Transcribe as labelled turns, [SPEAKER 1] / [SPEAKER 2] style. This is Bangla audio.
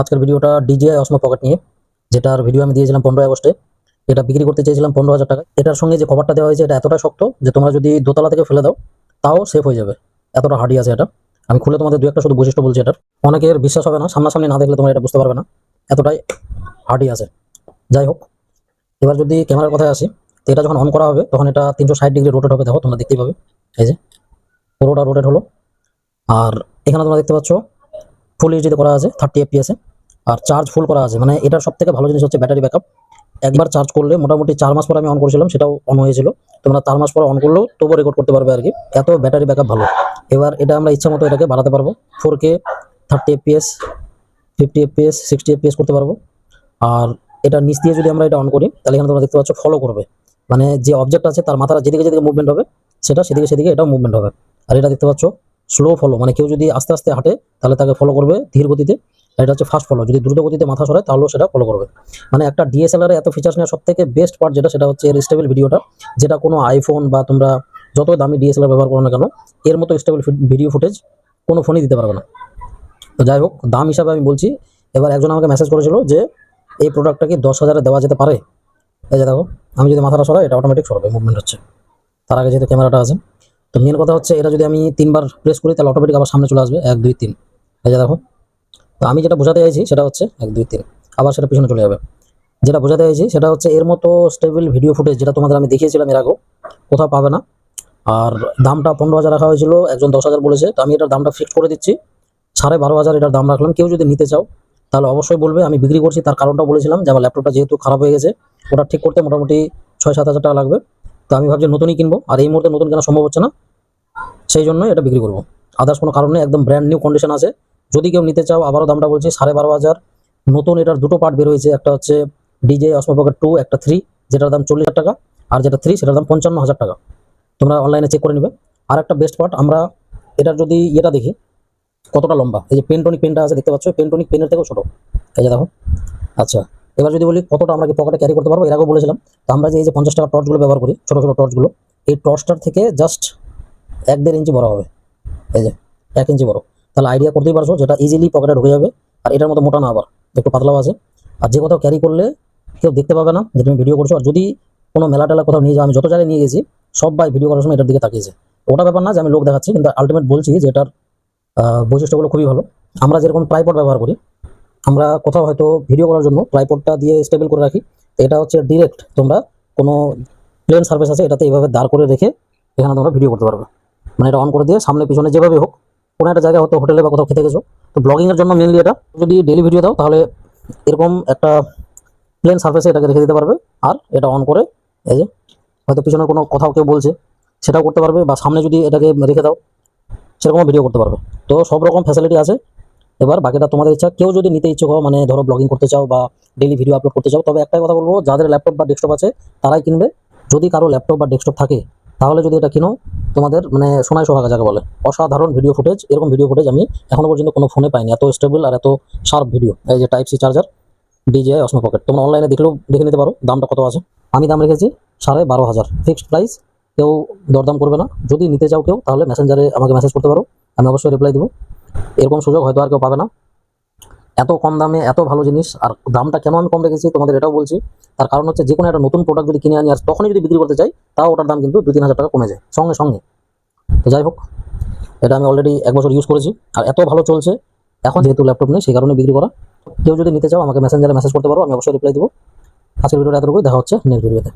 [SPEAKER 1] আজকের ভিডিওটা ডিজিআই অসমো পকেট নিয়ে, যেটার ভিডিও আমি দিয়েছিলাম পনেরোই আগস্টে। এটা বিক্রি করতে চেয়েছিলাম পনেরো হাজার টাকা এটার সঙ্গে যে কভারটা দেওয়া হয়েছে, এটা এতটা শক্ত যে তোমরা যদি দোতলা থেকে ফেলে দাও, তাও সেফ হয়ে যাবে। এতটা হার্ডি আছে এটা। আমি খুলে তোমাদের দু একটা শুধু বৈশিষ্ট্য বলছি এটার। অনেকের বিশ্বাস হবে না, সামনাসামনি না দেখলে তোমরা এটা বুঝতে পারবে না। এতটাই হার্ডি আছে। যাই হোক, এবার যদি ক্যামেরার কথায় আসি, তো এটা যখন অন করা হবে, তখন এটা তিনশো ষাট ডিগ্রি রোটেট হবে। দেখো, তোমরা দেখতেই পাবে। এই যে পুরোটা রোটেট হলো। আর এখানে তোমরা দেখতে পাচ্ছ ফুল এইচডিতে করা আছে থার্টি এফপিএসে আর চার্জ ফুল করা আছে মানে এটার সব থেকে ভালো জিনিস হচ্ছে ব্যাটারি ব্যাকআপ একবার চার্জ করলে মোটামুটি চার মাস পর আমি অন করেছিলাম, সেটাও অন হয়েছিল। তোমরা চার মাস পর অন করলেও তবুও রেকর্ড করতে পারবে আর কি এত ব্যাটারি ব্যাকআপ ভালো। এবার এটা আমরা ইচ্ছা মতো এটাকে বাড়াতে পারব। Four K thirty FPS fifty FPS sixty FPS করতে পারব। আর এটা নিচ দিয়ে যদি আমরা এটা অন করি, তাহলে এখানে তোমরা দেখতে পাচ্ছ ফলো করবে। মানে যে অবজেক্ট আছে, তার মাথাটা যেদিকে যেদিকে মুভমেন্ট হবে, সেটা সেদিকে সেদিকে এটাও মুভমেন্ট হবে। আর এটা দেখতে পাচ্ছ স্লো ফলো মানে কেউ যদি আস্তে আস্তে হাঁটে, তাহলে তাকে ফলো করবে ধীর গতিতে। এটা হচ্ছে ফাস্ট ফলো যদি দ্রুত গতিতে মাথা সরায়, তাহলেও সেটা ফলো করবে। মানে একটা ডিএসএলআর এত ফিচার্স নেওয়ার সব থেকে বেস্ট পার্ট যেটা, সেটা হচ্ছে এর স্টেবল ভিডিওটা যেটা কোনো আইফোন বা তোমরা যত দামি ডিএসএলআর ব্যবহার করো না কেন, এর মতো স্টেবল ভিডিও ফুটেজ কোনো ফোনই দিতে পারবে না। তো যাই হোক, দাম হিসাবে আমি বলছি, এবার একজন আমাকে মেসেজ করেছিল যে, এই প্রোডাক্টটা কি দশ হাজারে দেওয়া যেতে পারে? এই যে দেখো, আমি যদি মাথাটা সরাই, এটা অটোমেটিক সরবে মুভমেন্ট হচ্ছে। তার আগে যেহেতু ক্যামেরাটা আছে। তো মেন কথা হচ্ছে এটা যদি আমি তিনবার প্রেস করি, তাহলে অটোমেটিক আবার সামনে চলে আসবে, এক, দুই, তিন। এই যে দেখো। তো আমি যেটা বোঝাতে চাইছি, সেটা হচ্ছে এক, দুই, তিন। আবার সেটা পিছনে চলে যাবে। যেটা বোঝাতে চাইছি, সেটা হচ্ছে এর মতো স্টেবল ভিডিও ফুটেজ যেটা তোমাদের আমি দেখিয়েছিলাম এর আগেও, কোথাও পাবে না। আর দামটা পনেরো হাজার রাখা হয়েছিল, একজন দশ হাজার বলেছে। তো আমি এটার দামটা ফিক্স করে দিচ্ছি। সাড়ে বারো হাজার এটার দাম রাখলাম। কেউ যদি নিতে চাও, তাহলে অবশ্যই বলবে। আমি বিক্রি করছি, তার কারণটা বলেছিলাম যে আমার ল্যাপটপটা যেহেতু খারাপ হয়ে গেছে, ওটা ঠিক করতে মোটামুটি ছয়, সাত হাজার টাকা লাগবে। তো আমি ভাবছি নতুনই কিনবো। আর এই মুহূর্তে নতুন কেনা সম্ভব হচ্ছে না। সেই জন্যই এটা বিক্রি করব। আদার্স কোনো কারণে একদম ব্র্যান্ড নিউ কন্ডিশন আছে। যদি কেউ নিতে চাও, আবারও দামটা বলছি, সাড়ে বারো হাজার। নতুন এটার দুটো পার্ট বের হয়েছে, একটা হচ্ছে ডিজে অসমো পকেট টু একটা থ্রি যেটার দাম চল্লিশ হাজার টাকা, আর যেটা থ্রি সেটার দাম পঞ্চান্ন হাজার টাকা। তোমরা অনলাইনে চেক করে নেবে। আর একটা বেস্ট পার্ট আমরা এটার যদি ইয়েটা দেখি, কতটা লম্বা, এই যে পেন্টনিক পেনটা আছে, দেখতে পাচ্ছ পেন্টনিক পেনের থেকেও ছোটো। এই যে দেখো আচ্ছা এবার যদি বলি কতটা আমরা কি পকেটে ক্যারি করতে পারব, এর আগেও বলেছিলাম। তো আমরা যে এই যে পঞ্চাশ টাকা টর্চগুলো ব্যবহার করি, ছোটো ছোটো টর্চগুলো এই টর্চটার থেকে জাস্ট এক দেড় ইঞ্চি বড় হবে। এই যে, এক ইঞ্চি বড়। তাহলে আইডিয়া করতেই পারছ যেটা ইজিলি পকেটে ঢুকে যাবে। আর এটার মতো মোটা না আবার, একটু পাতলাও আছে। আর যে কোথাও ক্যারি করলে কেউ দেখতে পাবে না যে তুমি ভিডিও করছ। আর যদি কোনো মেলা টেলা কোথাও নিয়ে যাও, আমি যত জায়গায় নিয়ে গেছি সবাই ভিডিও করার সময় এটার দিকে তাকিয়েছে। ওটা ব্যাপার না যে আমি লোক দেখাচ্ছি, কিন্তু আলটিমেট বলছি যে এটার বৈশিষ্ট্যগুলো খুবই ভালো। আমরা যেরকম ট্রাইপড ব্যবহার করি, আমরা কোথাও হয়তো ভিডিও করার জন্য ট্রাইপডটা দিয়ে স্টেবল করে রাখি। এটা হচ্ছে ডিরেক্ট তোমরা কোনো প্লেন সার্ভিস আছে, এটাতে এইভাবে দাঁড় করে রেখে এখানে তোমরা ভিডিও করতে পারবে। মানে এটা অন করে দিয়ে সামনে পিছনে যেভাবে হোক, কোনো একটা জায়গায় হয়তো হোটেলে বা কোথাও খেতে গেছো। তো ব্লগিংয়ের জন্য মেনলি এটা। যদি ডেলি ভিডিও দাও, তাহলে এরকম একটা প্লেন সার্ফেসে এটাকে রেখে দিতে পারবে। আর এটা অন করে, এই যে, হয়তো পিছনে কোনো কোথাও কেউ বলছে, সেটাও করতে পারবে বা সামনে যদি এটাকে রেখে দাও সেরকমও ভিডিও করতে পারবে। তো সব রকম ফ্যাসিলিটি আছে। এবার বাকিটা তোমাদের ইচ্ছা। কেউ যদি নিতে ইচ্ছুক হও মানে ধরো ব্লগিং করতে চাও বা ডেলি ভিডিও আপলোড করতে চাও, তবে একটাই কথা বলব, যাদের ল্যাপটপ বা ডেস্কটপ আছে, তারাই কিনবে। যদি কারও ল্যাপটপ বা ডেস্কটপ থাকে তাহলে যদি এটা কিনো, তোমাদের মানে সোনায় সোহাগা যাকে বলে, অসাধারণ ভিডিও ফুটেজ এরকম ভিডিও ফুটেজ আমি এখনও পর্যন্ত কোনো ফোনে পাইনি। এত স্টেবল আর এত শার্প ভিডিও এই যে type C charger DJI Osmo Pocket তোমরা অনলাইনে দেখলেও দেখে নিতে পারো, দামটা কত আছে। আমি দাম রেখেছি সাড়ে বারো হাজার। ফিক্সড প্রাইস কেউ দরদাম করবে না। যদি নিতে চাও কেউ, তাহলে মেসেঞ্জারে আমাকে মেসেজ করতে পারো। আমি অবশ্যই রিপ্লাই দেবো। এরকম সুযোগ হয়তো আর কেউ পাবে না। এত কম দামে এত ভালো জিনিস, আর দামটা কেন আমি কম রেখেছি তোমাদের এটাও বলছি। তার কারণ হচ্ছে যে কোনো একটা নতুন প্রোডাক্ট যদি কিনে আনি আর তখনই যদি বিক্রি করতে চাই, তাও ওটার দাম কিন্তু দু তিন হাজার টাকা কমে যায়, সঙ্গে সঙ্গে। তো যাই হোক, এটা আমি অলরেডি এক বছর ইউজ করেছি, আর এত ভালো চলছে। এখন যেহেতু ল্যাপটপ নেই, সেই কারণে বিক্রি করা। কেউ যদি নিতে চাও, আমাকে মেসেঞ্জারে মেসেজ করতে পারো, আমি অবশ্যই রিপ্লাই দেবো। আজকের ভিডিওটা এতটুকুই, দেখা হচ্ছে নেক্সট ভিডিওতে